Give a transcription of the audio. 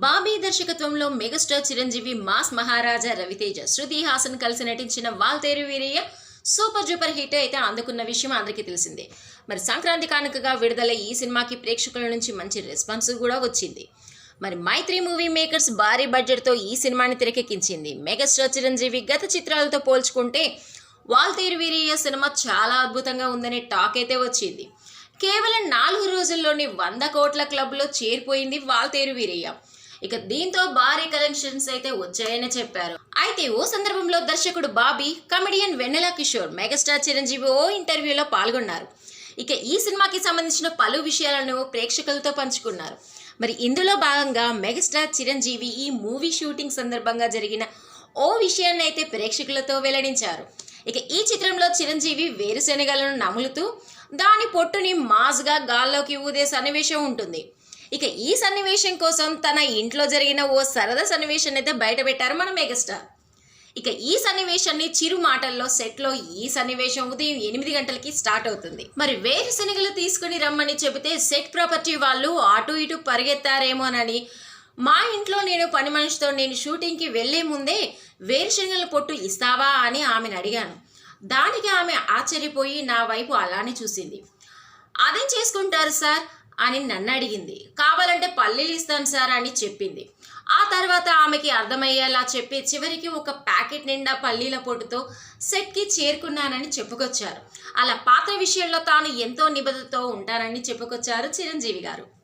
బాబీ దర్శకత్వంలో megastar Chiranjeevi mass Maharaja Raviteja Shruti Haasan కలిసి నటించిన వాల్తేరు వీరయ్య సూపర్ జూపర్ హిట్ అయితే అందుకున్న విషయం అందరికీ తెలిసిందే. మరి సంక్రాంతి కానుకగా విడుదల ఈ సినిమాకి ప్రేక్షకుల నుంచి మంచి రెస్పాన్స్ కూడా వచ్చింది. మరి మైత్రి మూవీ మేకర్స్ భారీ బడ్జెట్తో ఈ సినిమాని తెరకెక్కించింది. మెగాస్టార్ చిరంజీవి గత చిత్రాలతో పోల్చుకుంటే వాల్తేరు వీరయ్య సినిమా చాలా అద్భుతంగా ఉందనే టాక్ అయితే వచ్చింది. కేవలం నాలుగు రోజుల్లోనే వంద కోట్ల క్లబ్లో చేరిపోయింది వాల్తేరు వీరయ్య. ఇక దీంతో భారీ కలెక్షన్స్ అయితే వచ్చాయని చెప్పారు. అయితే ఓ సందర్భంలో దర్శకుడు బాబీ కమెడియన్ వెన్నెల కిషోర్ మెగాస్టార్ చిరంజీవి ఓ ఇంటర్వ్యూలో పాల్గొన్నారు. ఇక ఈ సినిమాకి సంబంధించిన పలు విషయాలను ప్రేక్షకులతో పంచుకున్నారు. మరి ఇందులో భాగంగా మెగాస్టార్ చిరంజీవి ఈ మూవీ షూటింగ్ సందర్భంగా జరిగిన ఓ విషయాన్ని అయితే ప్రేక్షకులతో వెల్లడించారు. ఇక ఈ చిత్రంలో చిరంజీవి వేరుశనగలను నములుతూ దాని పొట్టుని మాజ్గా గాల్లోకి ఊదే సన్నివేశం ఉంటుంది. ఇక ఈ సన్నివేశం కోసం తన ఇంట్లో జరిగిన ఓ సరదా సన్నివేశాన్ని అయితే బయట పెట్టారు మన మెగాస్టార్. ఇక ఈ సన్నివేశాన్ని చిరు మాటల్లో సెట్లో ఈ సన్నివేశం ఉదయం ఎనిమిది గంటలకి స్టార్ట్ అవుతుంది. మరి వేరుశనగలు తీసుకుని రమ్మని చెబితే సెట్ ప్రాపర్టీ వాళ్ళు అటు ఇటు పరిగెత్తారేమోనని మా ఇంట్లో నేను పని మనిషితో నేను షూటింగ్కి వెళ్ళే ముందే వేరుశనగల పొట్టు ఇస్తావా అని ఆమెను అడిగాను. దానికి ఆమె ఆశ్చర్యపోయి నా వైపు అలానే చూసింది. అదేం చేసుకుంటారు సార్? అని నన్ను అడిగింది. కావాలంటే పల్లీలు ఇస్తాను సార్ అని చెప్పింది. ఆ తర్వాత ఆమెకి అర్థమయ్యేలా చెప్పి చివరికి ఒక ప్యాకెట్ నిండా పల్లీల పొట్టుతో సెట్కి చేరుకున్నానని చెప్పుకొచ్చారు. అలా పాత్ర విషయంలో తాను ఎంతో నిబద్ధతో ఉంటానని చెప్పుకొచ్చారు చిరంజీవి గారు.